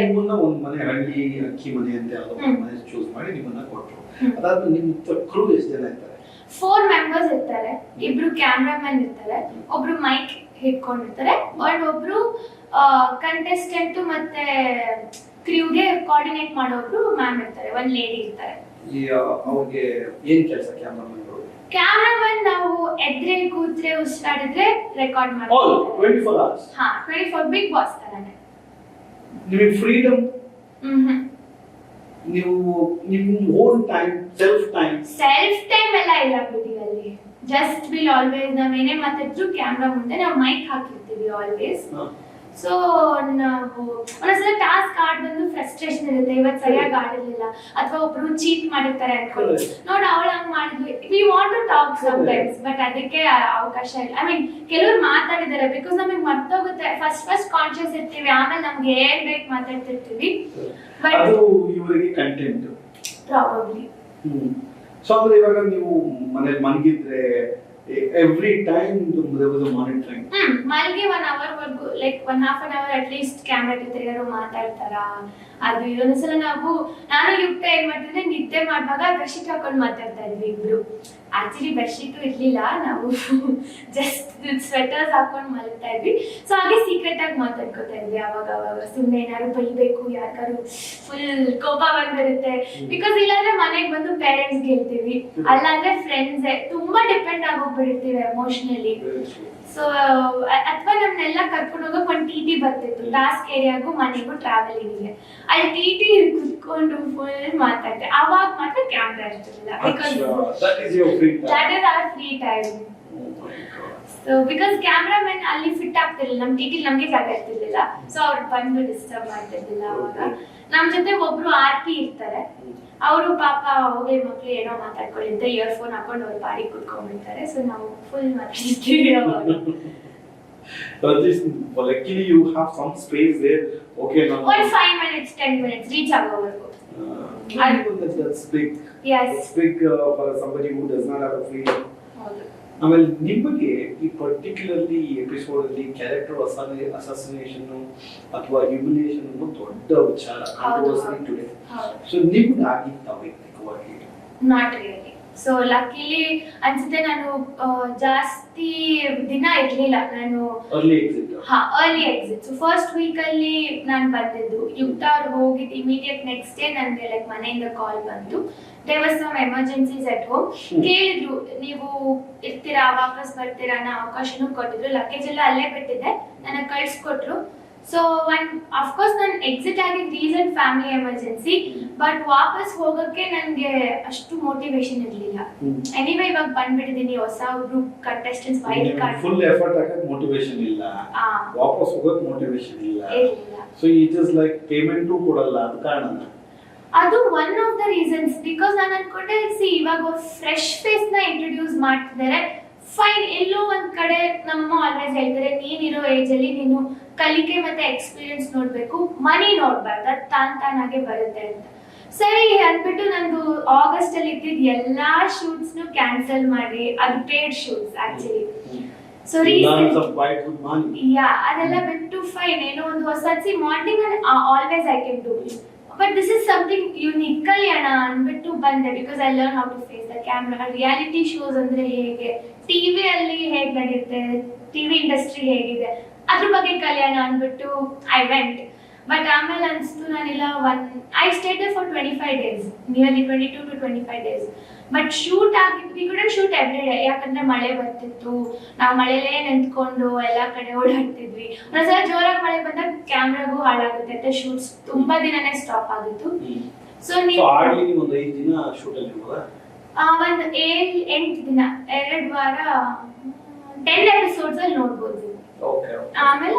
ನಿಮ್ಮನ್ನ ಒಂದು ಮನೆ ಹಳ್ಳಿ ಅಕ್ಕಿ ಮನೆ ಅಂತ ಯಾವ್ದೋ ಒಂದ್ ಮನೆ ಚೂಸ್ ಮಾಡಿ ನಿಮ್ಮನ್ನ ಕೊಟ್ರು. ಅದಾದ ಅದಾದ್ಮೇಲೆ ನಿಮ್ ಕ್ರೂ ಎಷ್ಟು ಜನ ಇರ್ತಾರೆ? ಫೋರ್ ಮೆಂಬರ್ಸ್ ಇರ್ತಾರೆ. ಇಬ್ರು ಕ್ಯಾಮ್ರಾಮನ್ ಇರ್ತಾರೆ. ಒಬ್ರು ಮೈಕ್ ಹಿಡ್ಕೊಂಡಿರ್ತಾರೆ. ಅಂಡ್ ಒಬ್ರು ಕಂಟೆಸ್ಟೆಂಟ್ ಮತ್ತೆ ಕ್ರೂಗೆ ಕೋಆರ್ಡಿನೇಟ್ ಮಾಡೋಬ್ರು ಮ್ಯಾಮ್ ಇರ್ತಾರೆ. ಒಂದ್ ಲೇಡಿ ಇರ್ತಾರೆ. ಅವ್ರಿಗೆ ಏನ್ ಕೆಲಸ ಕ್ಯಾಮ್ರಾಮನ್ ಕ್ಯಾಮ್ರಾಮನ್ ನಾವು ಎದ್ರೆ ಕೂತ್ರೆ ಉಸಿರಾಡಿದ್ರೆ ರೆಕಾರ್ಡ್ ಮಾಡ್ತೀವಿ. ಹಾ ಟ್ವೆಂಟಿ ಫೋರ್ ಬಿಗ್ ಬಾಸ್ ತರನೇ. ನಿಮಗೆ ಫ್ರೀಡಮ್ ನೀವು ನಿಮ್ own time self time self time ಎಲ್ಲ ಇಲ್ಲ ಬಿಡಿ ಅಲ್ಲಿ. ಜಸ್ಟ್ ವಿಲ್ ಆಲ್ವೇಸ್ ನಾವೇನೇ ಮಾತಾಡಿದ್ರು ಕ್ಯಾಮ್ರಾ ಮುಂದೆ ನಾವು ಮೈಕ್ ಹಾಕಿರ್ತೀವಿ ಆಲ್ವೇಸ್ ಸೊ ನಾವು ಒಂದೊಂದ್ಸಲ ಟಾಸ್ಕ್ ಆಡ್ ಬಂದು ಫ್ರಸ್ಟ್ರೇಷನ್ ಇರುತ್ತೆ ಇವತ್ತು ಸರಿಯಾಗಿ ಆಡಿರ್ಲಿಲ್ಲ ಅಥವಾ ಒಬ್ರು ಚೀಟ್ ಮಾಡಿರ್ತಾರೆ ಅನ್ಕೊಳ್ಳಿ. ನೋಡ್ ಅವಳು ಹಂಗ್ ಮಾಡಿದ್ವಿ we want to talk sometimes but ಅದಕ್ಕೆ ಅವಕಾಶ ಇಲ್ಲ. ಐ ಮೀನ್ ಕೆಲವ್ರು ಮಾತಾಡಿದ್ದಾರೆ ಬಿಕಾಸ್ ನಮಗೆ ಮರ್ತೋಗುತ್ತೆ. ಫಸ್ಟ್ ಫಸ್ಟ್ ಕಾನ್ಶಿಯಸ್ ಇರ್ತೀವಿ ಆಮೇಲೆ ನಮ್ಗೆ ಏನ್ ಬೇಕು ಮಾತಾಡ್ತಿರ್ತೀವಿ. ಬಟ್ ಇವರಿಗೆ ಕಂಟೆಂಟ್ ಪ್ರಾಬಬ್ಲಿ ಸೊ ಅಂದ್ರೆ ಇವಾಗ ನೀವು ಮನೇಲಿ ಮಲಗಿದ್ರೆ ಎವ್ರಿ ಟೈಮ್ ಮಾನಿಟರಿಂಗ್ ಹ್ಮ್ ಮಲ್ಗೆ ಒನ್ ಅವರ್ ವರ್ಗು like one half an hour at least camera ಜೊತೆ ಯಾರು ಮಾತಾಡ್ತಾರ ಅದು ಇದೊಂದ್ಸಲ ನಾವು ನಾನು ಯುಕ್ತ ಏನ್ ಮಾಡ್ತಿದ್ರೆ ನಿದ್ದೆ ಮಾಡುವಾಗ ಬೆಡ್ಶೀಟ್ ಹಾಕೊಂಡು ಮಾತಾಡ್ತಾ ಇದ್ವಿ ಇಬ್ರು. ಆಕ್ಚುಲಿ ಬೆಡ್ಶೀಟು ಇರ್ಲಿಲ್ಲ ನಾವು ಜಸ್ಟ್ ಸ್ವೆಟರ್ಸ್ ಹಾಕೊಂಡು ಮಲಗ್ತಾ ಇದ್ವಿ. ಸೊ ಹಾಗೆ ಸೀಕ್ರೆಟ್ ಆಗಿ ಮಾತಾಡ್ಕೊತಾ ಇದ್ವಿ ಅವಾಗ ಅವಾಗ. ಸುಮ್ಮನೆ ಏನಾದ್ರು ಬೈಬೇಕು ಯಾರಿಗಾರು ಫುಲ್ ಕೋಪ ಬಂದಿರುತ್ತೆ ಬಿಕಾಸ್ ಇಲ್ಲಾಂದ್ರೆ ಮನೆಗೆ ಬಂದು ಪೇರೆಂಟ್ಸ್ ಗೆಲ್ತೀವಿ ಅಲ್ಲಾಂದ್ರೆ ಫ್ರೆಂಡ್ಸ್ ತುಂಬಾ ಡಿಪೆಂಡ್ ಆಗೋಗ್ಬಿಟ್ಟಿರ್ತೀವಿ ಎಮೋಷನಲಿ ಸೊ ಅಥವಾ ನಮ್ನೆಲ್ಲ ಕರ್ಕೊಂಡು ಹೋಗಕ್ ಒಂದ್ ಟಿ ಟಿ ಬರ್ತಿತ್ತು. ಟಾಸ್ಕ್ ಏರಿಯಾಗೂ ಮನೆಗೂ ಟ್ರಾವೆಲಿಂಗ್ಗೆ ಅಲ್ಲಿ ಟಿ ಟಿ ಕುತ್ಕೊಂಡು ಫುಲ್ ಮಾತಾಡ್ತೆ. ಅವಾಗ ಮಾತ್ರ ಕ್ಯಾಮ್ರಾ ಇರ್ತಿರ್ಲಿಲ್ಲ. Because that is our free time so because cameraman ಅಲ್ಲಿ ಫಿಟ್ ಆಗ್ತಿರ್ಲಿಲ್ಲ. ನಮ್ ಟಿ ಟಿ ನಮ್ಗೆ ಜಾಗ ಇರ್ತಿರ್ಲಿಲ್ಲ. ಸೊ ಅವ್ರು ಬಂದು ಡಿಸ್ಟರ್ಬ್ ಮಾಡ್ತಿರ್ಲಿಲ್ಲ ಅವಾಗ. ನಮ್ ಜೊತೆ ಒಬ್ರು ಆರ್ ಪಿ ಇರ್ತಾರೆ. ಅವರು ಪಾಪ ಹೋಗಿ ಮಕ್ಳು ಏನೋ ಮಾತಾಡ್ಕೊಳ್ಳಿ ಅಂತ ಇಯರ್ ಫೋನ್ ಹಾಕೊಂಡು ಅವ್ರ ಬಾಡಿ ಕುತ್ಕೊಂಡ್ಬಿಡ್ತಾರೆ ಸೊ ನಾವು ಫುಲ್ ಮಾತಾಡ್ತೀವಿ ಅವಾಗ luckily you have some space there okay now ಒಂದು five minutes ten minutes reach ಆಗೋವರೆಗೂ uh, that's, that's big yes that's big uh, for somebody who does not have a freedom ಹೌದು ಆಮೇಲೆ ನಿಮಗೆ ಈ particularly ಈ episode ಅಲ್ಲಿ character assassination ಅಥವಾ humiliation ಅನ್ನೋ ದೊಡ್ಡ ವಿಚಾರ ಕಾಂಟ್ರವರ್ಸಿ ಟುಡೇ ಸೊ ನಿಮ್ಗೆ ಆಗಿತ್ತು ವೈಯಕ್ತಿಕವಾಗಿ ನಾಟ್ ರಿಯಲಿ ಸೊ ಲಕ್ಕಿಲಿ ಅನ್ಸುತ್ತೆ ನಾನು ಜಾಸ್ತಿ ದಿನ ಇರ್ಲಿಲ್ಲ. ನಾನು ಅರ್ಲಿ ಎಕ್ಸಿಟ್ ಹಾ early exit so first week ಅಲ್ಲಿ ನಾನು ಬಂದಿದ್ದು. ಯುಕ್ತ ಅವ್ರು ಹೋಗಿದ್ದು ಇಮಿಡಿಯೇಟ್ ನೆಕ್ಸ್ಟ್ ಡೇ ನನಗೆ ಲೈಕ್ ಮನೆಯಿಂದ ಕಾಲ್ ಬಂತು. There were some emergencies at home hmm. ಕೇಳಿದ್ರು ನೀವು ಇರ್ತೀರಾ? ವಾಪಸ್ ಬರ್ತೀರಾ? ಅನ್ನೋ ಅವಕಾಶನೂ ಕೊಟ್ಟಿದ್ರು. ಲಗೇಜ್ ಎಲ್ಲ ಅಲ್ಲೇ ಬಿಟ್ಟಿದ್ದೆ. ನನಗೆ ಕಳ್ಸಿಕೊಟ್ರು. ಸೊ ಒನ್ ಅಫ್ಕೋರ್ಸ್ ನಾನು ಎಕ್ಸಿಟ್ ಆಗಿದ್ದ ರೀಸನ್ ಫ್ಯಾಮಿಲಿ ಎಮರ್ಜೆನ್ಸಿ ಬಟ್ ವಾಪಸ್ ಹೋಗೋಕ್ಕೆ ನನಗೆ ಅಷ್ಟು ಮೋಟಿವೇಶನ್ ಇರಲಿಲ್ಲ. ಎನಿವೇ ಇವಾಗ ಬಂದ್ಬಿಟ್ಟಿದ್ದೀನಿ ಹೊಸ group contestants wild card full effort ಹಾಕಕ್ಕೆ ಮೋಟಿವೇಶನ್ ಇಲ್ಲ. ವಾಪಸ್ ಹೋಗೋಕ್ಕೆ ಮೋಟಿವೇಶನ್ ಇಲ್ಲ. So it is like payment ಕೊಡಲ್ಲ ಅಂತ ಕಾರಣ. ಅದು one of the reasons because ನಾನು ಅನ್ಕೊಂಡೆ ಸಿ ಇವಾಗ ಫ್ರೆಶ್ ಫೇಸ್ನ ಇಂಟ್ರೊಡ್ಯೂಸ್ ಮಾಡ್ತಿದ್ದಾರೆ ಫೈನ್ ಎಲ್ಲೋ ಒಂದ್ ಕಡೆ ನಮ್ಮ ಆಲ್ವೇಸ್ ಹೇಳ್ತಾರೆ ನೀನಿರೋ ಏಜ್ ಅಲ್ಲಿ ನೀನು ಕಲಿಕೆ ಮತ್ತೆ ಎಕ್ಸ್ಪೀರಿಯನ್ಸ್ ನೋಡ್ಬೇಕು ಮನಿ ನೋಡ್ಬಾರ್ದು ಅದು ತಾನ್ ತಾನಾಗೆ ಬರುತ್ತೆ ಅಂತ. ಸರಿ ಅಂದ್ಬಿಟ್ಟು ನಂದು ಆಗಸ್ಟ್ ಅಲ್ಲಿ ಇದ್ದಿದ್ ಎಲ್ಲಾ ಶೂಟ್ಸ್ ನು ಕ್ಯಾನ್ಸಲ್ ಮಾಡಿ ಅದು paid shoots actually so yeah ಅದೆಲ್ಲ ಬಿಟ್ಟು ಫೈನ್ ಏನೋ ಒಂದು ಹೊಸ morning always I can do but this is something unique ಕಲ್ಯಾಣ ಅಂದ್ಬಿಟ್ಟು ಬಂದೆ because I learn how to face the camera reality shows ಅಂದ್ರೆ ಹೇಗೆ? ಟಿವಿಯಲ್ಲಿ ಹೇಗೆ ನಡೆಯುತ್ತೆ ಟಿವಿ ಇಂಡಸ್ಟ್ರಿ ಹೇಗಿದೆ? ಅದ್ರ ಬಗ್ಗೆ ಕಲ್ಯಾಣ ಅಂದ್ಬಿಟ್ಟು ಐ ವೆಂಟ್ ಬಟ್ ಆಮೇಲೆ ಅನಿಸ್ತು ನಾನಿಲ್ಲ one I stayed for twenty five days nearly twenty two two twenty five days but shoot ಆಗಿದ್ವಿ ಕೂಡ ಶೂಟ್ ಎವ್ರಿ ಡೇ ಯಾಕಂದ್ರೆ ಮಳೆ ಬರ್ತಿತ್ತು. ನಾವು ಮಳೆಲೇ ನಿಂತ್ಕೊಂಡು ಎಲ್ಲಾ ಕಡೆ ಓಡಾಡ್ತಿದ್ವಿ. ಒಂದ್ಸಲ ಜೋರಾಗಿ ಮಳೆ ಬಂದಾಗ ಕ್ಯಾಮ್ರಾಗೂ ಹಾಳಾಗುತ್ತೆ. ಅಂತ ಶೂಟ್ಸ್ ತುಂಬಾ ದಿನನೇ ಸ್ಟಾಪ್ ಆಗಿತ್ತು. ಸೊ ನೀವು ಒಂದು ಐದು ದಿನ ಶೂಟ್ ಅಲ್ಲಿ ಒಂದು ಏಳ್ ಎಂಟು ದಿನ ಎರಡ್ ವಾರ ಟೆನ್ ಎಪಿಸೋಡ್ಸ್ ಅಲ್ಲಿ ನೋಡ್ಬೋದು. ಆಮೇಲೆ